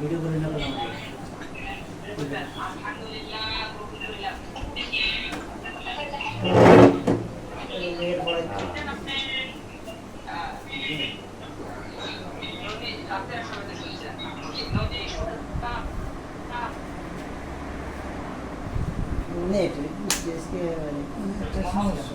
Video করে না net আজকে একটা সমস্যা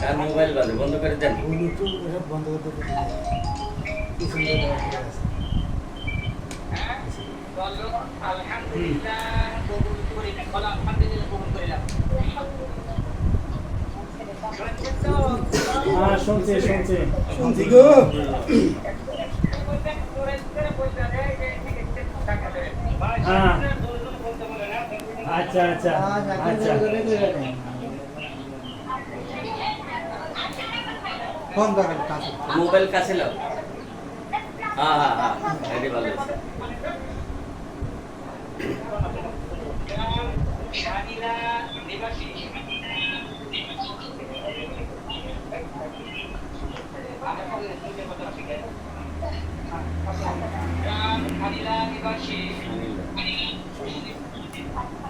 কার মোবাইল বাজে বন্ধ করে দেন পিছন দিয়ে দেওয়া ঠিক আছে বলো আলহামদুলিল্লাহ কবুল করিলাম বলো আলহামদুলিল্লাহ কবুল করিলাম শুনছেন তো? হ্যাঁ শুনছি শুনছি শুনছি গো হ্যাঁ। আচ্ছা আচ্ছা আচ্ছা দেন ফোন করেন কাছে। মোবাইল কাছে লাও হ্যাঁ হ্যাঁ হ্যাঁ এটি ভালো আছে। নিবাসী।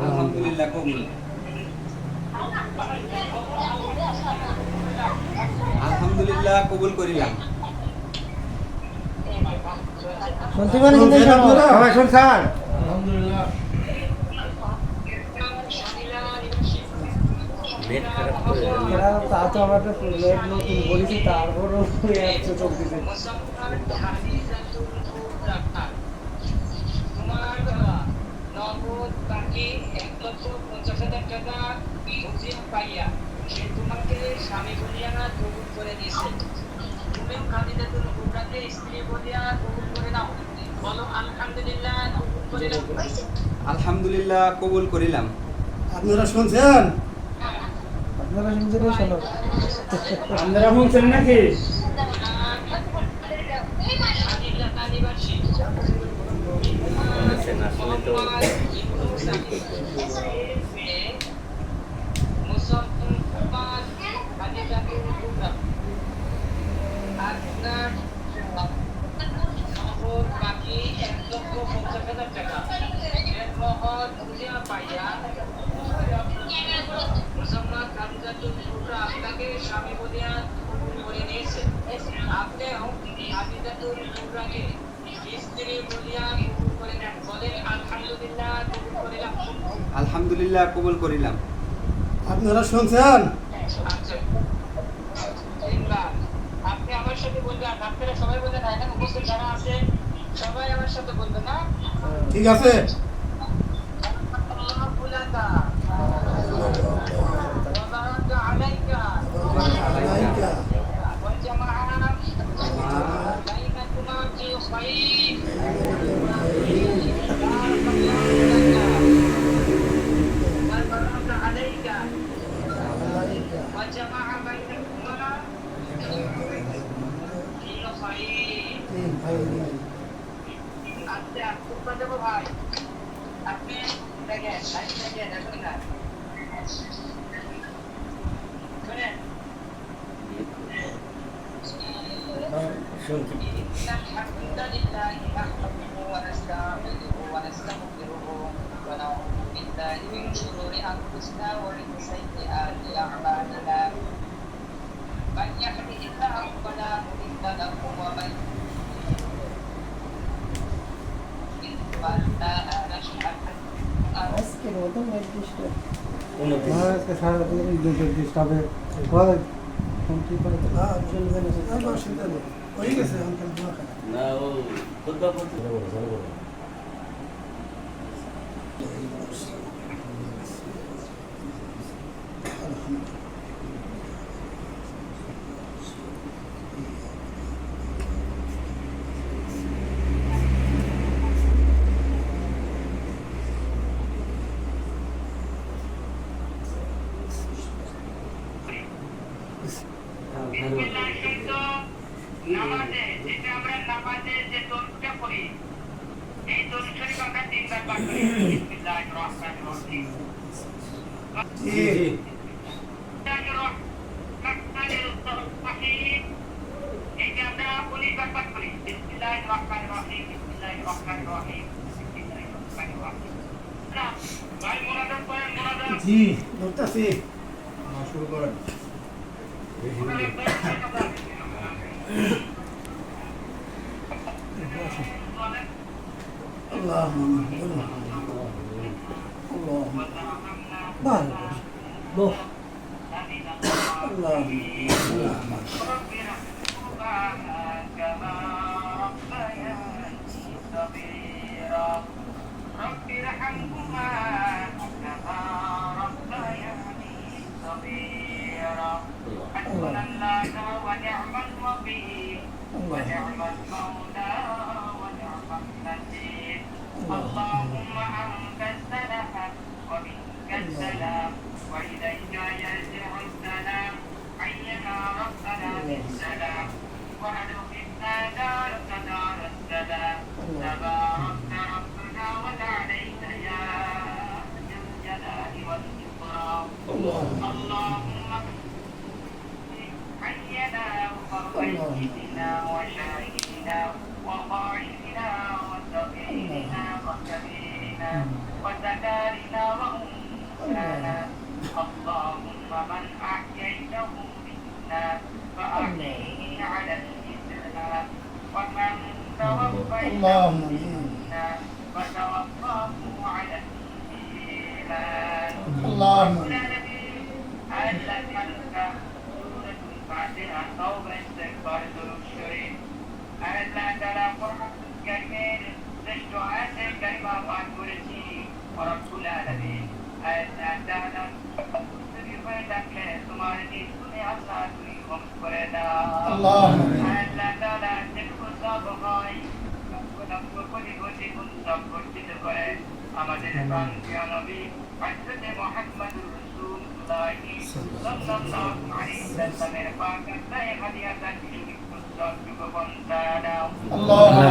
আলহামদুলিল্লাহ কবুল আলহামদুলিল্লাহ কবুল করিলাম। শুনতে পারি কিন্তু সবাই শুনছেন নেট খারাপ করে তা তো একটা নতুন বলেছি তারপরও মুসলমান হাফিজাতুল কুবরা তোমার বাবা বাকি এক লক্ষ পঞ্চাশ হাজার টাকা বুঝিয়া পাইয়া সে তোমাকে স্বামী বলিয়া না কবুল করে দিয়েছে। তুমিও খাদিজাতুল কুবরাকে স্ত্রী বলিয়া কবুল করে নাও। বলো আলহামদুলিল্লাহ কবুল করে নাও। আলহামদুলিল্লাহ কবুল করিলাম। আপনারা শুনছেন? আপনারা পারি শোনো। আপনারা শুনছেন নাকি? শুনেছেন আসলে তো すごい。আলহামদুলিল্লাহ কবুল করিলাম। আপনারা শুনছেন? আচ্ছা আপনি আমার সাথে বলবেন আপনারা সবাই বলবেন এখানে উপস্থিত যারা আছে সবাই আমার সাথে বলবেন না? ঠিক আছে। আল্লাহ culpa da vovó. A minha é a minha é a minha é আজকের মতো নির্দিষ্ট আজকে ফোন কি করে হ্যাঁ গেছে না ও নামাজে যেটা আমরা নামাজে যে করি এই দোল শরীফ আমরা তিনবার পাঠ করি বিসমিল্লাহির রহমানির রহিম জি রহমানির এইটা আমরা উনিশবার পাঠ করি। বিসমিল্লাহির রহমানির রহিম বিসমিল্লাহির রহমানির রহিম বিসমিল্লাহির রহমানির রহিম না, ভাই মোনাজাত করেন মোনাজাত। জি শুরু করেন মোনাজাত করেন আল্লাহ আল্লাহ وزكريا وأنثى اللهم من أحييته منا فأحييه على الإسلام ومن توفيته منا فتوفاه على الإيمان اللهم الذي أنزل سورة الفاتحة أو استكبار الشريف أن لا ترى قرآن كريم نشتو أن الكلمة রব্বুল আলামিন আমাদের প্রান্তীয় নবী হযরত মুহাম্মদুর রাসূলুল্লাহ সাল্লাল্লাহু আলাইহি আল্লাহ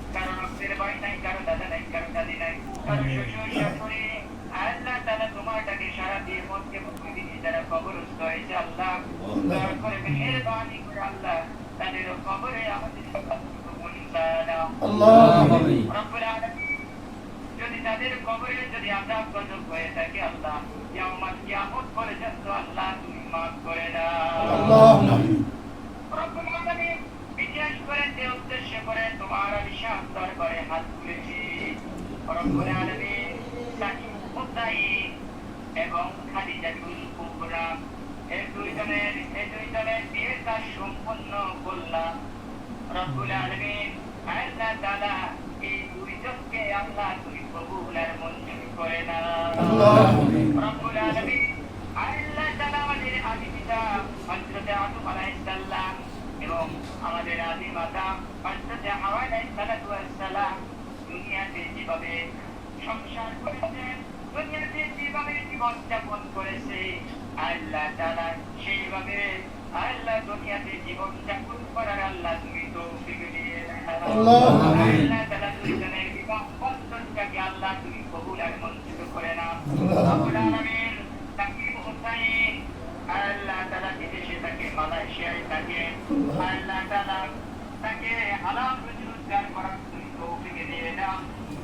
আল্লাহ। যদি তাদের কবরে যদি আজাব গজব হয়ে থাকে আল্লাহ। কেমন কিয়ামত করেছেন তো আল্লাহ তুমি মাফ করে দাও আল্লাহ। তাআলা এই আমাদের আদি পিতা হযরতে আদম আলাইহিস সালাম এবং আমাদের আদি মাতা হযরতে হাওয়া আলাইহিস সালাম যেভাবে সংসার করেছে দুনিয়াতে যেভাবে জীবন যাপন করেছে আল্লাহ তাআলা সেইভাবে আল্লাহ দুনিয়াতে জীবন যাপন করার আল্লাহ তুমি তো আল্লাহ। দুইজনের বিবাহ বন্ধনটাকে আল্লাহ তুমি কবুল আর মঞ্জুর করে তাকিব হুসাইন আল্লাহ তাআলা বিদেশে থাকে মালয়েশিয়ায় থাকে আল্লাহ তাআলা তাকে হালাল রোজগার করার তুমি তৌফিক দিয়ে দাও।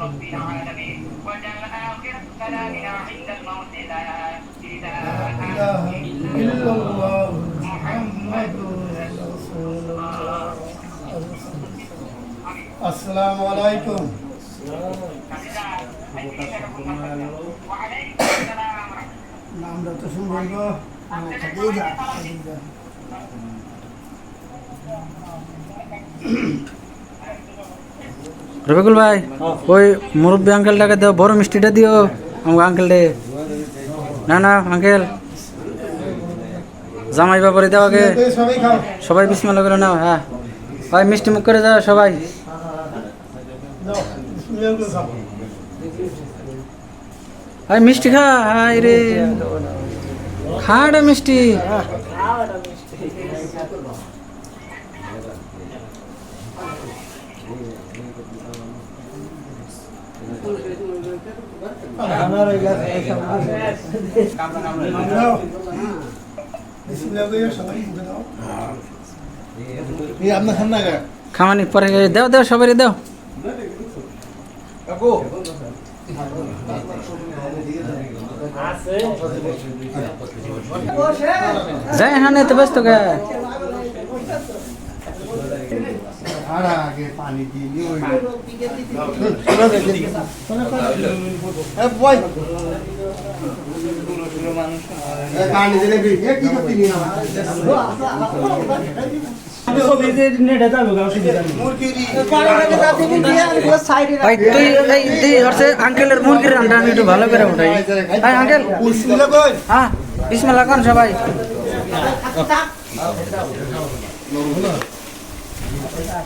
رب العالمين وجعل آخر كلامنا عند الموت لا إله إلا الله محمد رسول الله আসসালামু আলাইকুম وعليكم السلام ورحمة নামটা তো শুনবেন গো রফিকুল ভাই, ওই মুরব্বী আঙ্কেলটাকে দাও বড় মিষ্টিটা দিও। আমাকে আঙ্কেলটে না না আঙ্কেল জামাই বাবারে দাও আগে। সবাই বিসমাল্লা করে নাও হ্যাঁ। ভাই, মিষ্টি মুখ করে যাও সবাই। ভাই, মিষ্টি খা হাই রে। খাটা মিষ্টি আমার ওই গাছ দাও বিসমিল্লাহ করে সবাই মুখে দাও আপনার খান না খামানি পরে দাও দাও সবাই দাও। যাই হ্যাঁ তো ব্যস্ত গে আগে পানি দিয়ে ওই পানি দিলে কি করতে নিয়ে আঙ্কেলের মুরগির রান্না আমি একটু ভালো করে উঠাই ভাই আঙ্কেল হ্যাঁ বিসমিল্লাহ খান সবাই।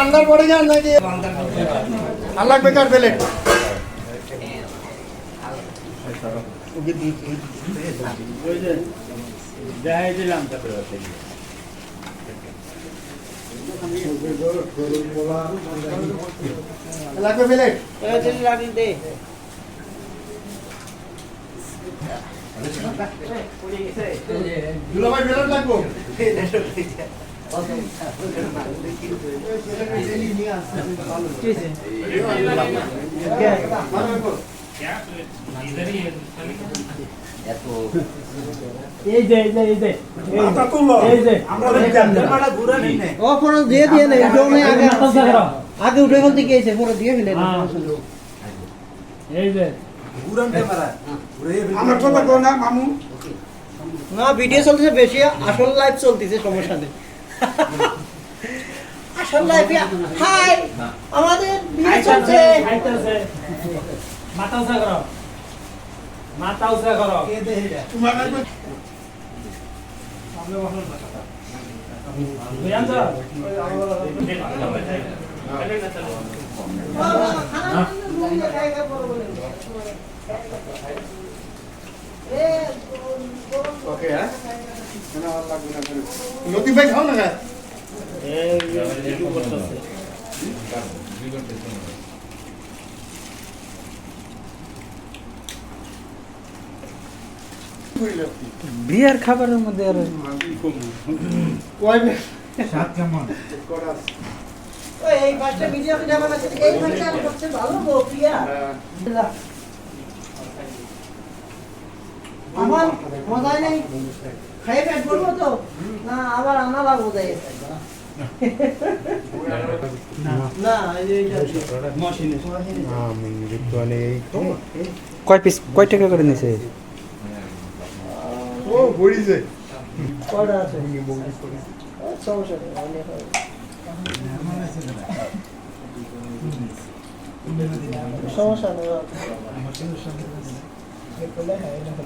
আন্দার পড়ে যান নাকি আর লাগবে কার প্লেট দেখাই দিলাম লাগবে প্লেট প্লেট লাগবো আগে উঠে ফেলতে গিয়েছে ফোন দিয়ে ফেলে হ্যাঁ। এই যে আমার কথা কো না মামু না ভিডিও চলতেছে বেশি আসল লাইভ চলতেছে সমস্যা নেই আসল লাইভ হাই আমাদের ভিডিও চলছে মাথা উঁচা করো মাথা উঁচা করো তোমার লাগবে লতিফ ভাই খাও না বিয়ার খাবারের মধ্যে আর কয় ওই এই পাঁচটা ভিডিও যাবে এই পাঁচটা সবচেয়ে ভালো গো প্রিয়া। আমার মজাই নেই। খাই পেট বলব তো? না আবার আনা লাগবো যাই না। এই যে এইটা কয় পিস কয় টাকা করে নিছে? ও বড়িছে কয়টা আছে। ও, সমস্যা নেই অনেক হবে। সমস্যা নেই ভালো না হয়ে যায় কিটা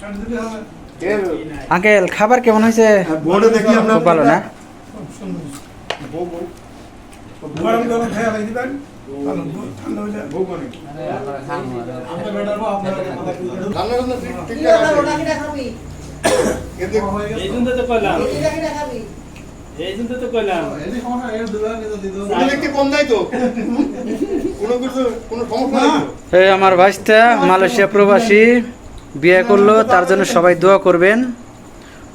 খাবি কিন্তু এই খাবার কেমন হয়েছে? খাবি এই জন্য তো কইলাম ওটা একটু কম দেয় তো কোনো কিছু কোনো সমস্যা নেই তো? এই আমার ভাইস্তা মালয়েশিয়া প্রবাসী। বিয়ে করল, তার জন্য সবাই দোয়া করবেন।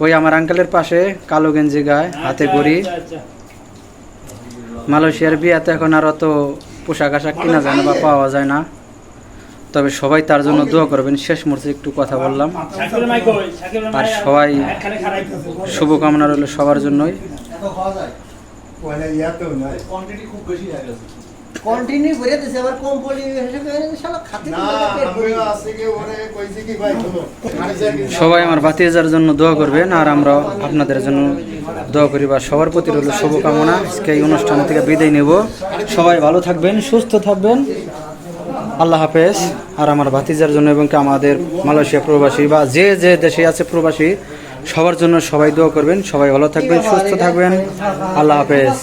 ওই আমার আঙ্কেলের পাশে কালো গেঞ্জি গায়ে, হাতে আচ্ছা। মালয়েশিয়ার বিয়াতে এখন আর অত পোশাক আশাক কিনা যায় না বা পাওয়া যায় না। তবে সবাই তার জন্য দোয়া করবেন। শেষ মুহূর্তে একটু কথা বললাম। আর সবাই শুভকামনা রইল সবার জন্যই। কন্টিনিউ করে দিছে আবার কম পড়লি হিসেবে শালা খাতে না আমিও আছে কি ওরে কইছি কি ভাই সবাই আমার ভাতিজার জন্য দোয়া করবেন আর আমরা আপনাদের জন্য দোয়া করি বা সবার প্রতি রইল শুভকামনা। আজকে এই অনুষ্ঠান থেকে বিদায় নেব। সবাই ভালো থাকবেন সুস্থ থাকবেন। আল্লাহ হাফেজ। আর আমার ভাতিজার জন্য এবং কি আমাদের মালয়েশিয়া প্রবাসী বা যে যে দেশে আছে প্রবাসী সবার জন্য সবাই দোয়া করবেন। সবাই ভালো থাকবেন সুস্থ থাকবেন। আল্লাহ হাফেজ।